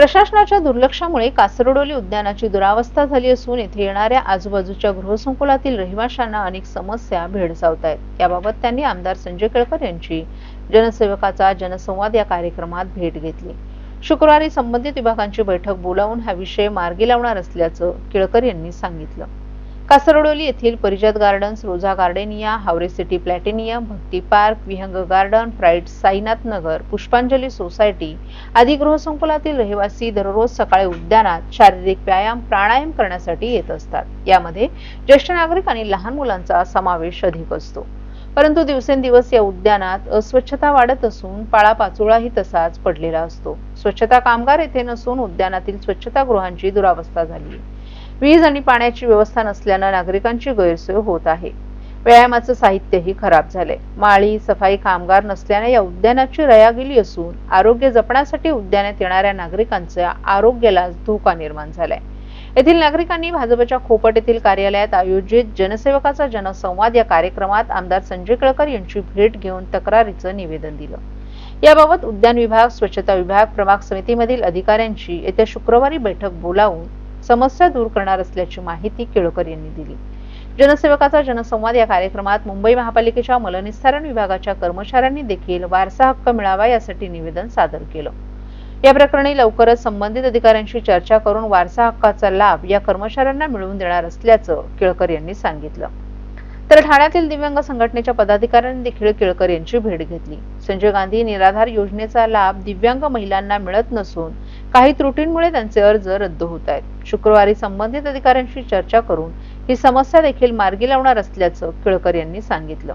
प्रशासनाच्या दुर्लक्षामुळे कासरडोली उद्यानाची दुरावस्था झाली असून येथे येणाऱ्या आजूबाजूच्या गृहसंकुलातील रहिवाशांना अनेक समस्या भेडसावत आहेत. याबाबत त्यांनी आमदार संजय केळकर यांची जनसेवकाचा जनसंवाद या कार्यक्रमात भेट घेतली. शुक्रवारी संबंधित विभागांची बैठक बोलावून हा विषय मार्गी लावणार असल्याचं केळकर यांनी सांगितलं. कासरडोली येथील Parijat gardens Rosa Gardenia Haware city platinum Bhakti park Vihang garden freight Sainath Nagar Pushpanjali society आदी गृहसंकुलातील रहिवासी दररोज सकाळी उद्यानात शारीरिक व्यायाम प्राणायाम करण्यासाठी येत असतात. यामध्ये ज्येष्ठ नागरिक आणि लहान मुलांचा समावेश अधिक असतो. परंतु दिवसेंदिवस या उद्यानात अस्वच्छता वाढत असून पाळापाचोळाही तसाच पडलेला असतो. स्वच्छता कामगार येथे नसून उद्यानातील स्वच्छतागृहांची दुरावस्था झाली वीज आणि पाण्याची व्यवस्था नसल्यानं नागरिकांची गैरसोय होत आहे. व्यायामाचं साहित्यही खराब झालंय. माळी सफाई कामगार नसल्याने या उद्यानाची रया गेली असून आरोग्य जपण्यासाठी उद्यानात येणाऱ्या नागरिकांच्या आरोग्याला धोका निर्माण झालाय. येथील नागरिकांनी भाजपच्या खोपट येथील कार्यालयात आयोजित जनसेवकाचा जनसंवाद या कार्यक्रमात आमदार संजय केळकर यांची भेट घेऊन तक्रारीचं निवेदन दिलं. याबाबत उद्यान विभाग स्वच्छता विभाग प्रभाग समितीमधील अधिकाऱ्यांची येत्या शुक्रवारी बैठक बोलावून समस्या दूर करणार असल्याची माहिती केळकर यांनी दिली. जनसेवकाचा जनसंवाद या कार्यक्रमात मुंबई महापालिकेच्या मलनिस्तारण विभागाच्या कर्मचाऱ्यांनी देखील वारसा हक्क मिळावा यासाठी निवेदन सादर केलं. या प्रकरणी लवकरच संबंधित अधिकाऱ्यांशी चर्चा करून वारसा हक्काचा लाभ या कर्मचाऱ्यांना मिळवून देणार असल्याचं केळकर यांनी सांगितलं. तर ठाण्यातील दिव्यांग संघटनेच्या पदाधिकाऱ्यांनी देखील केळकर यांची भेट घेतली. संजय गांधी निराधार योजनेचा लाभ दिव्यांग महिलांना मिळत नसून काही त्रुटींमुळे त्यांचे अर्ज रद्द होत आहेत. शुक्रवारी संबंधित अधिकाऱ्यांशी चर्चा करून ही समस्या देखील मार्गी लावणार असल्याचं केळकर यांनी सांगितलं.